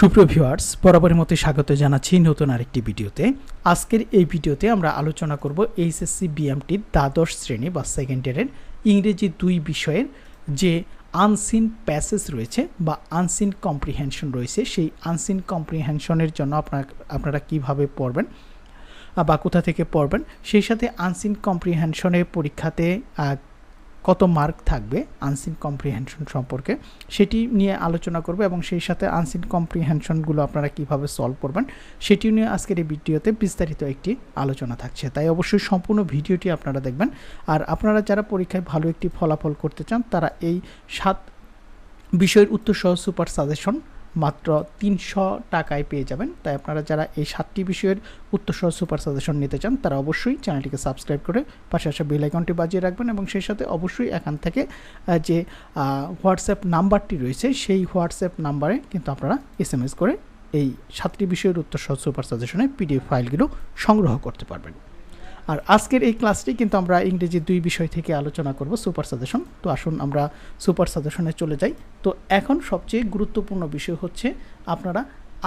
সুপ্রিয় ভিউয়ার্স, বরাবরের মতো স্বাগত জানাচ্ছি নতুন আরেকটি ভিডিওতে। আজকের এই ভিডিওতে আমরা আলোচনা করব এইচএসসি বিএমটির দ্বাদশ শ্রেণি বা সেকেন্ড ইয়ারের ইংরেজি দুই বিষয়ের যে আনসিন প্যাসেজ রয়েছে বা আনসিন কম্প্রিহেনশন রয়েছে, সেই আনসিন কম্প্রিহেনশনের জন্য আপনার, আপনারা কীভাবে পড়বেন বা কোথা থেকে পড়বেন, সেই সাথে আনসিন কম্প্রিহেনশনের পরীক্ষাতে কত মার্ক থাকবে আনসিন কম্প্রিহেনশন সম্পর্কে সেটি নিয়ে আলোচনা করব এবং সেই সাথে আনসিন কম্প্রিহেনশনগুলো আপনারা কীভাবে সলভ করবেন সেটি নিয়ে আজকের এই ভিডিওতে বিস্তারিত একটি আলোচনা থাকছে। তাই অবশ্যই সম্পূর্ণ ভিডিওটি আপনারা দেখবেন। আর আপনারা যারা পরীক্ষায় ভালো একটি ফলাফল করতে চান, তারা এই সাত বিষয়ের উত্তর সহ সুপার সাজেশন মাত্র তিনশো টাকায় পেয়ে যাবেন। তাই আপনারা যারা এই সাতটি বিষয়ের উত্তর সহ সুপার সাজেশন নিতে চান, তারা অবশ্যই চ্যানেলটিকে সাবস্ক্রাইব করে পাশে আসা বেল আইকনটি বাজিয়ে রাখবেন এবং সেই সাথে অবশ্যই এখান থেকে যে হোয়াটসঅ্যাপ নাম্বারটি রয়েছে, সেই হোয়াটসঅ্যাপ নাম্বারে কিন্তু আপনারা এস এম এস করে এই সাতটি বিষয়ের উত্তর সহ সুপার সাজেশনের পিডিএফ ফাইলগুলো সংগ্রহ করতে পারবেন। আর আজকের এই ক্লাসটি কিন্তু আমরা ইংরেজি দুই বিষয় থেকে আলোচনা করব সুপার সাজেশন তো আসুন আমরা সুপার সাজেশনে চলে যাই। তো এখন সবচেয়ে গুরুত্বপূর্ণ বিষয় হচ্ছে, আপনারা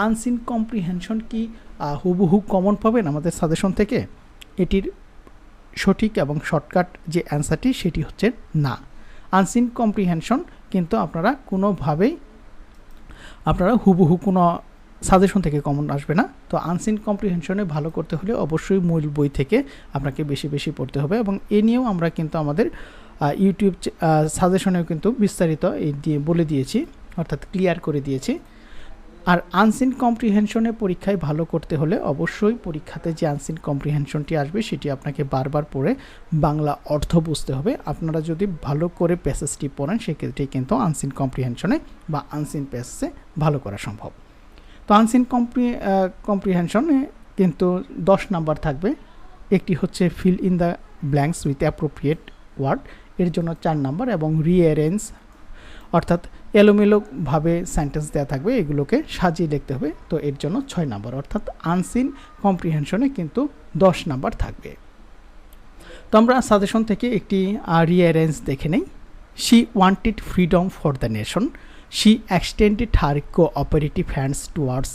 আনসিন কম্প্রিহেনশন কি হুবহু কমন পাবেন আমাদের সাজেশন থেকে? এটির সঠিক এবং শর্টকাট যে অ্যান্সারটি সেটি হচ্ছে না। আনসিন কম্প্রিহেনশন কিন্তু আপনারা কোনোভাবেই, আপনারা হুবহু কোনো সাজেশন থেকে কমন আসবে না। তো আনসিন কম্প্রিহেনশনে ভালো করতে হলে অবশ্যই মূল বই থেকে আপনাকে বেশি বেশি পড়তে হবে এবং এ নিয়েও আমরা কিন্তু আমাদের ইউটিউব সাজেশনেও কিন্তু বিস্তারিত এই দিয়ে বলে দিয়েছি, অর্থাৎ ক্লিয়ার করে দিয়েছি। আর আনসিন কম্প্রিহেনশনে পরীক্ষায় ভালো করতে হলে অবশ্যই পরীক্ষাতে যে আনসিন কম্প্রিহেনশনটি আসবে সেটি আপনাকে বারবার পড়ে বাংলা অর্থ বুঝতে হবে। আপনারা যদি ভালো করে প্যাসেজটি পড়েন, সেক্ষেত্রে কিন্তু আনসিন কম্প্রিহেনশনে বা আনসিন প্যাসেজে ভালো করা সম্ভব। তো আনসিন কম্প্রি কম্প্রিহেনশনে কিন্তু দশ নাম্বার থাকবে। একটি হচ্ছে fill in the blanks with appropriate word এর জন্য চার নাম্বার এবং রিঅ্যারেঞ্জ অর্থাৎ এলোমেলোভাবে সেন্টেন্স দেওয়া থাকবে, এগুলোকে সাজিয়ে লিখতে হবে, তো এর জন্য ছয় নাম্বার, অর্থাৎ আনসিন কম্প্রিহেনশনে কিন্তু দশ নাম্বার থাকবে। তো আমরা সাজেশন থেকে একটি রিঅ্যারেঞ্জ দেখে নেই। She wanted freedom for the nation she extended her cooperative hands towards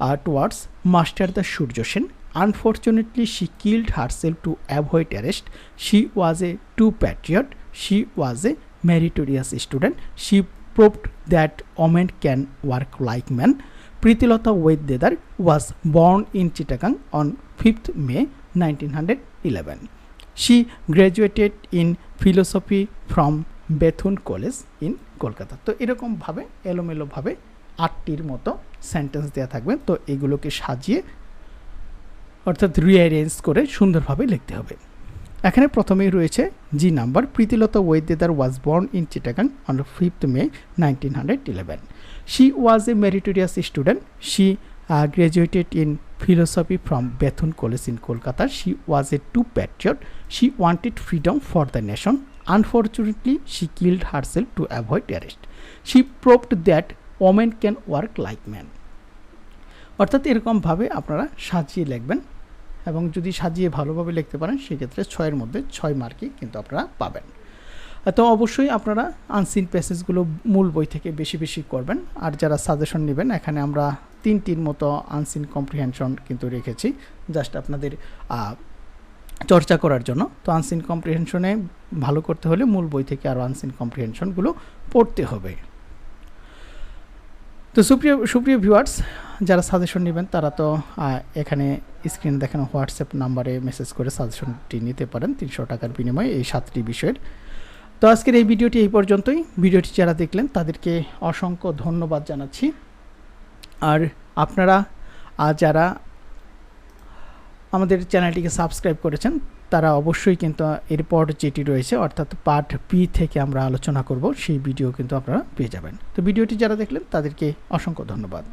uh, towards Master the Sen. Unfortunately, she killed herself to avoid arrest. She was a true patriot. She was a meritorious student. She proved that women can work like men. Pritilata Vaidedar was born in Chittagong on 5th May 1911. She graduated in philosophy from Bethune College in Kolkata তো এরকমভাবে, এলোমেলোভাবে আটটির মতো sentence দেওয়া থাকবে তো এগুলোকে সাজিয়ে, অর্থাৎ রিঅ্যারেঞ্জ করে সুন্দরভাবে লিখতে হবে এখানে প্রথমেই রয়েছে G number Pritilata Waddedar was born in Chittagong on fifth May nineteen hundred eleven she was a meritorious student she graduated in philosophy from Bethune College in Kolkata. She was a true patriot. She wanted freedom for the nation. Unfortunately, she killed herself to avoid arrest. She proved that women can work like men. অর্থাৎ এরকমভাবে আপনারা সাজিয়ে লিখবেন এবং যদি সাজিয়ে ভালোভাবে লিখতে পারেন সেক্ষেত্রে ছয়ের মধ্যে ছয় মার্কই কিন্তু আপনারা পাবেন তো অবশ্যই আপনারা আনসিন প্যাসেজগুলো মূল বই থেকে বেশি বেশি করবেন আর যারা সাজেশন নেবেন এখানে আমরা তিনটির মতো আনসিন কম্প্রিহেনশন কিন্তু রেখেছি জাস্ট আপনাদের চর্চা করার জন্য। তো আনসিন কম্প্রিহেনশনে ভালো করতে হলে মূল বই থেকে আরও আনসিন কম্প্রিহেনশনগুলো পড়তে হবে। তো সুপ্রিয় সুপ্রিয় ভিউয়ার্স যারা সাজেশন নেবেন, তারা তো এখানে স্ক্রিন দেখানো হোয়াটসঅ্যাপ নাম্বারে মেসেজ করে সাজেশনটি নিতে পারেন তিনশো টাকার বিনিময়ে এই সাতটি বিষয়ের। তো আজকের এই ভিডিওটি এই পর্যন্তই। ভিডিওটি যারা দেখলেন, তাদেরকে অসংখ্য ধন্যবাদ জানাচ্ছি। আর আপনারা যারা আমাদের চ্যানেলটিকে সাবস্ক্রাইব করেছেন, তারা অবশ্যই কিন্তু এরপর যেটি রয়েছে, অর্থাৎ পার্ট বি থেকে আমরা আলোচনা করব, সেই ভিডিও কিন্তু আপনারা পেয়ে যাবেন। তো ভিডিওটি যারা দেখলেন, তাদেরকে অসংখ্য ধন্যবাদ।